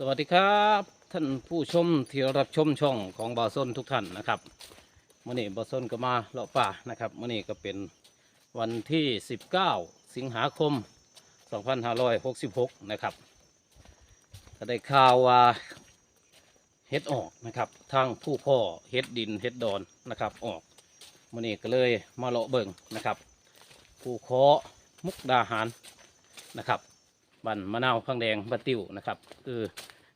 สวัสดีครับ ท่านผู้ชมที่รับชมช่องของบาส้นทุกท่านนะครับมื่อนี้บาส้นก็มาเลาะป่านะครับมื่อนี้ก็เป็นวันที่ 19 สิงหาคม 2566 นะครับก็ได้ข่าวว่าเฮ็ดออกนะครับทางผู้พ่อเฮ็ดดินเฮ็ดดอนนะครับออกมื่อนี้ก็เลยมาเลาะเบิ่งนะครับ ผู้เคาะมุกดาหารนะครับ บันมะนาวข้างแดงบันติวนะครับ คือ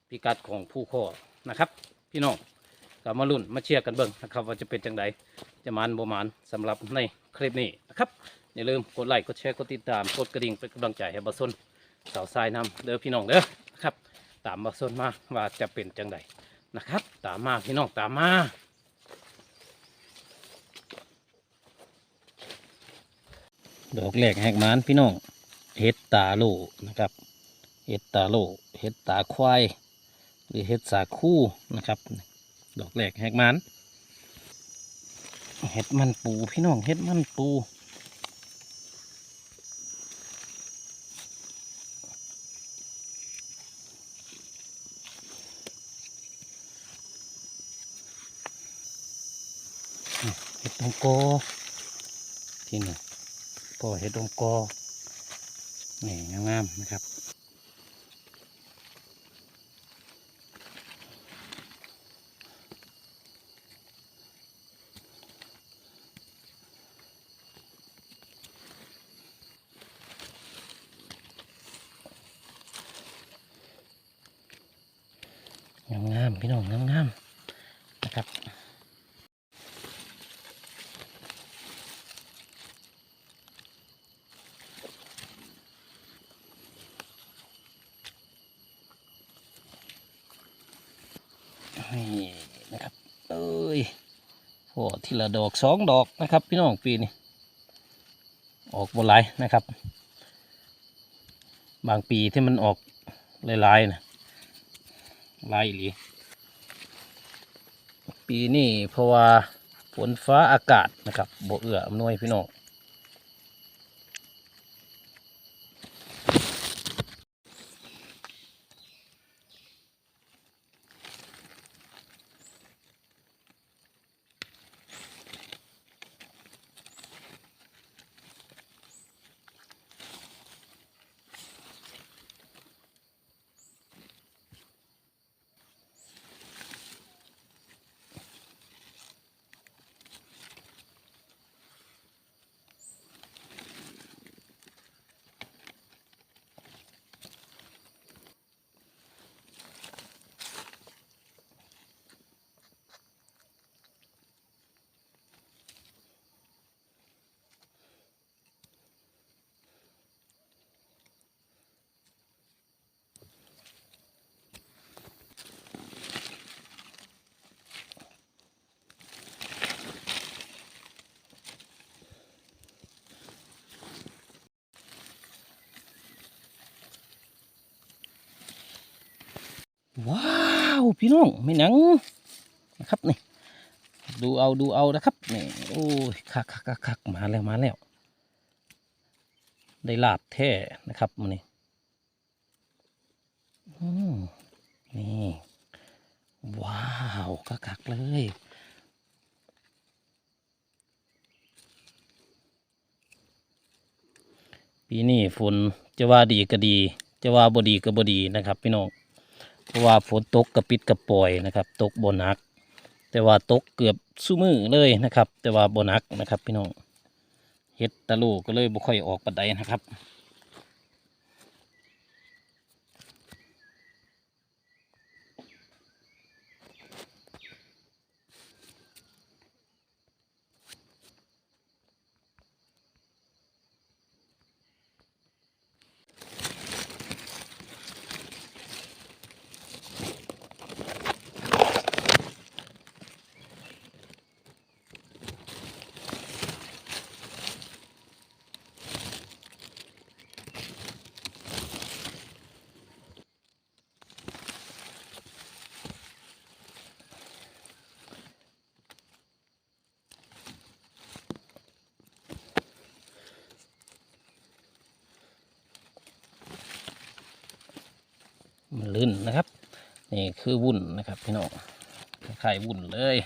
พิกัดของผู้ข้อนะครับ พี่น้องก็มาลุ้นมาเชียร์กันเบิ่งนะครับว่าจะเป็นจังไดจะมันบ่มันสำหรับในคลิปนี้นะครับอย่าลืมกดไลค์กดแชร์กดติดตามกดกระดิ่งเป็นกำลังใจให้บาซนสาวทรายนำเด้อพี่น้องเด้อนะครับ ตามบาซนมาว่าจะเป็นจังไดนะครับ ตามมาพี่น้องตามมาดอกแรกแหกมันพี่น้อง เห็ดตาโลนะครับ เห็ดตาโลเห็ดตาควาย หรือเห็ดสาคูนะครับ ดอกแรกแหกมันเห็ดมันปูพี่น้องเห็ดมันปูเห็ดตงโกที่นึ่งก็เห็ดตงโก นี่งามๆนะครับงามๆพี่น้องงามๆนะครับ นี่นะครับเอ้ยพ อทีละดอกสองดอกนะครับ พี่น้องปีนี้ออกบหลายนะครับ บางปีที่มันออกลายๆนะลายอีหลีปีนี้เพราะว่าฝนฟ้าอากาศนะครับบ่เอื้ออำนวยพี่น้อง ว้าวพี่น้องไม่หนังนะครับนี่ดูเอาดูเอานะครับนี่โอ้ยคักคักคักมาแล้วมาแล้ว ได้ลาบแท้นะครับมันนี่นี่ว้าวคักคักเลยปีนี้ฝนจะว่าดีก็ดี จะว่าบดีก็บดีนะครับ พี่น้อง เพราะว่าฝนตกกระปิดกระปล่อยนะครับ ตกบนนัก แต่ว่าตกเกือบสู้มือเลยนะครับ แต่ว่าบนักนะครับ พี่น้องเฮ็ดตะลูก็เลยบ่ค่อยออกปัดใดนะครับ มันลื่นนะครับ นี่คือวุ่นนะครับพี่น้องคลายวุ่นเลย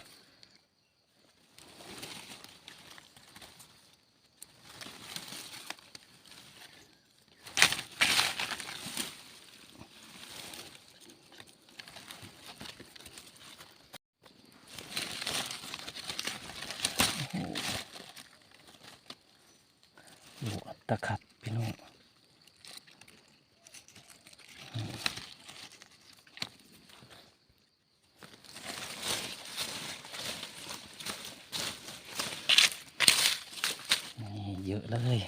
ตะขับพี่น้องนี่ เยอะเลย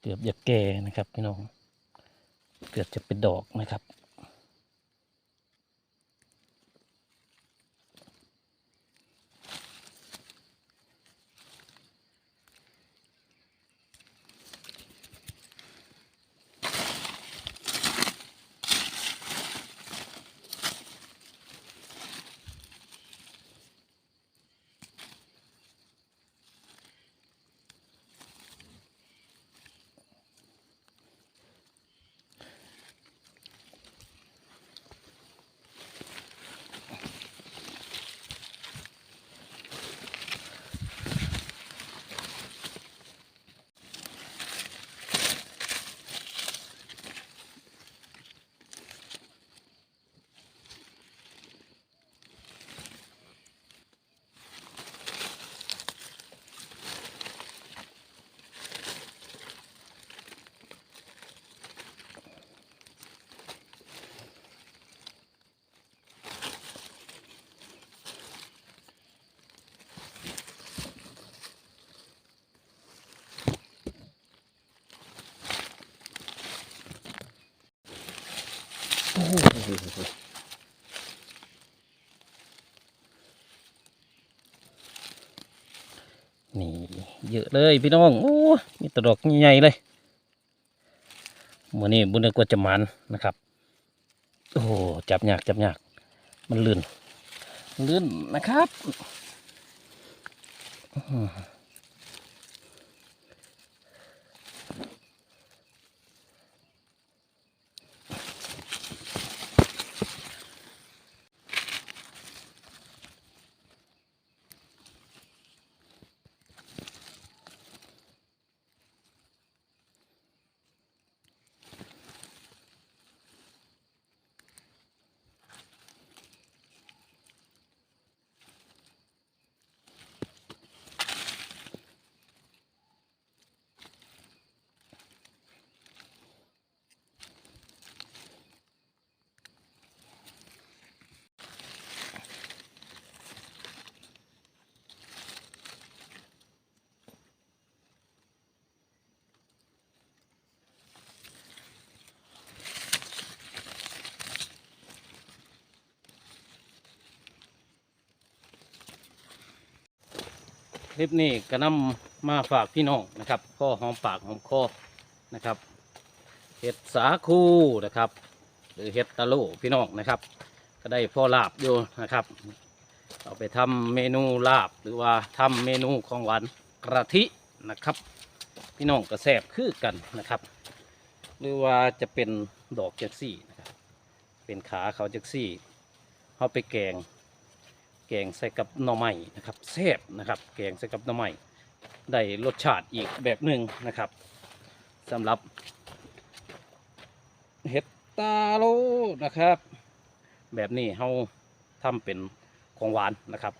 เกือบจะแก่นะครับพี่น้อง เกือบจะเป็นดอกนะครับ นี่เยอะเลยพี่น้อง โอ้มีแตดอกใหญ่เลยมือนี้บุญกว่าจะมันนะครับ โอ้จับยากจับยาก มันลื่น ลื่นนะครับ ลิปนี้ก็นำมาฝากพี่น้องนะครับก็หอมปากหอมคอนะครับเห็ดสาคูนะครับ หรือเห็ดตะโลพี่น้องนะครับ ก็ได้พ่อลาบอยู่นะครับ เอาไปทำเมนูลาบหรือว่าทำเมนูของหวานกระทินะครับ พี่น้องก็แซ่บคือกันนะครับ หรือว่าจะเป็นดอกจักซี่นะครับเป็นขาเขาจักซี่เอาไปแกง แกงใส่กับหน่อไม้นะครับแซ่บนะครับ แกงใส่กับหน่อไม้ได้รสชาติอีกแบบหนึ่งนะครับสำหรับ เห็ดตาโลนะครับ แบบนี้เราทำเป็นของหวานนะครับ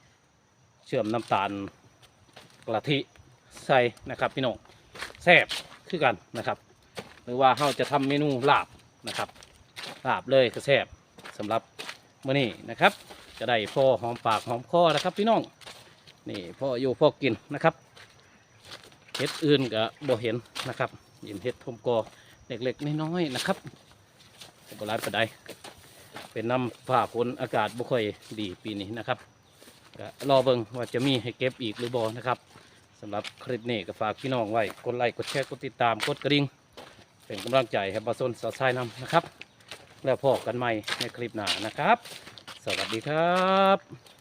เชื่อมน้ำตาลกะทิใส่นะครับพี่น้องแซ่บคือกันนะครับ หรือว่าเราจะทำเมนูลาบนะครับลาบเลยก็แซ่บสำหรับมื้อนี้นะครับ จะได้พอหอมปากหอมคอนะครับ พี่น้องนี่พ่ออยู่พ่อกินนะครับเห็ดอื่นก็บ่เห็นนะครับยินเห็ดทมกอเล็กๆน้อยๆนะครับโบราณปานใดเป็นน้ำฝ่าฝนอากาศบ่ค่อยดีปีนี้นะครับก็รอเบิ่งว่าจะมีให้เก็บอีกหรือบ่นะครับสำหรับคลิปนี้ก็ฝากพี่น้องไว้กดไลค์กดแชร์กดติดตามกดกระดิ่งเป็นกำลังใจให้บาซนสาวชายนำนะครับ แล้วพบกันใหม่ในคลิปหน้านะครับ สวัสดีครับ